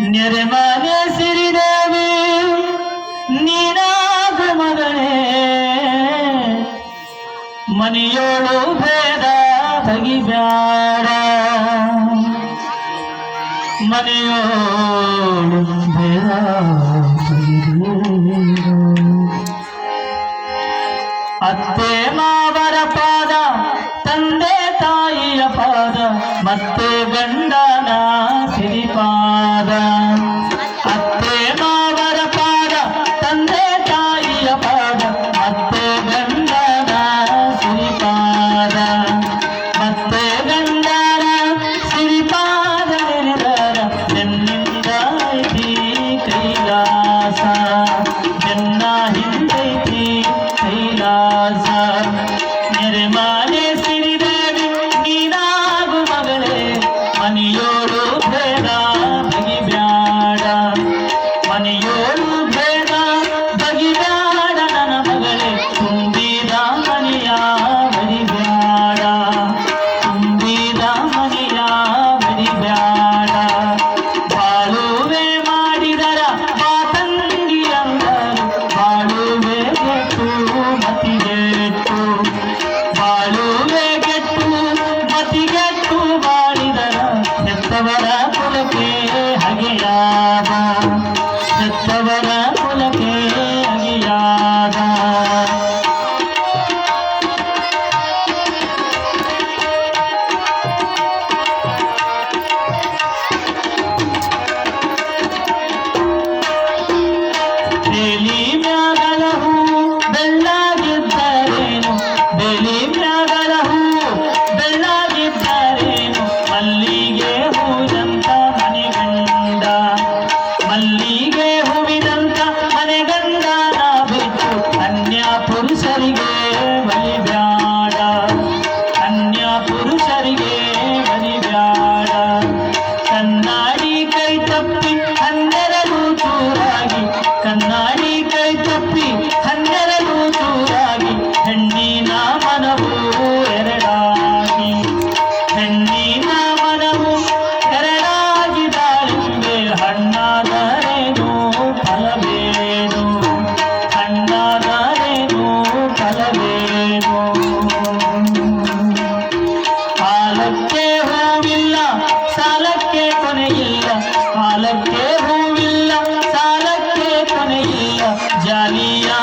ನೆರೆಮನೆ ಸಿರಿದೇವಿ ನೀನಾಗ ಮಗಳೇ. ಮನೆಯೋಳು ಭೇದ ತಗಿಬ್ಯಾಡ. ಮನೆಯೋಳು ಭೇದ ಅತ್ತೆ ಅತ್ತೆ ಮಾವರ ಪಾದ ತಂದೆ ತಾಯಿಯ ಪಾದ ಮತ್ತೆ ಗಂಡನ ಸಿರಿಪಾದ ಅತ್ತೆ ಮಾವರ ಪಾದ ತಂದೆ ತಾಯಿಯ ಪಾದ ಮತ್ತೆ ಗಂಡನ ಸಿರಿಪಾದ ಮತ್ತೆ ಗಂಡನ ಸಿರಿಪಾದ ನೆನೆದರ ನಿನ್ನಿಂದ ಐತಿ ಕೈಲಾಸ ಎನ್ನ ಹಿಂದೈತಿ ಕೈಲಾಸ கையோடு பேரா புலக்கே அகிலாத செத்தவர புலக்கே அகிலாத ಬೆಳಿ ಮ್ಯಾಗಲವು ಬೆಳ್ಳಾಗಿದ್ದರೇನು ಬೆಳಿ नहीं जानिया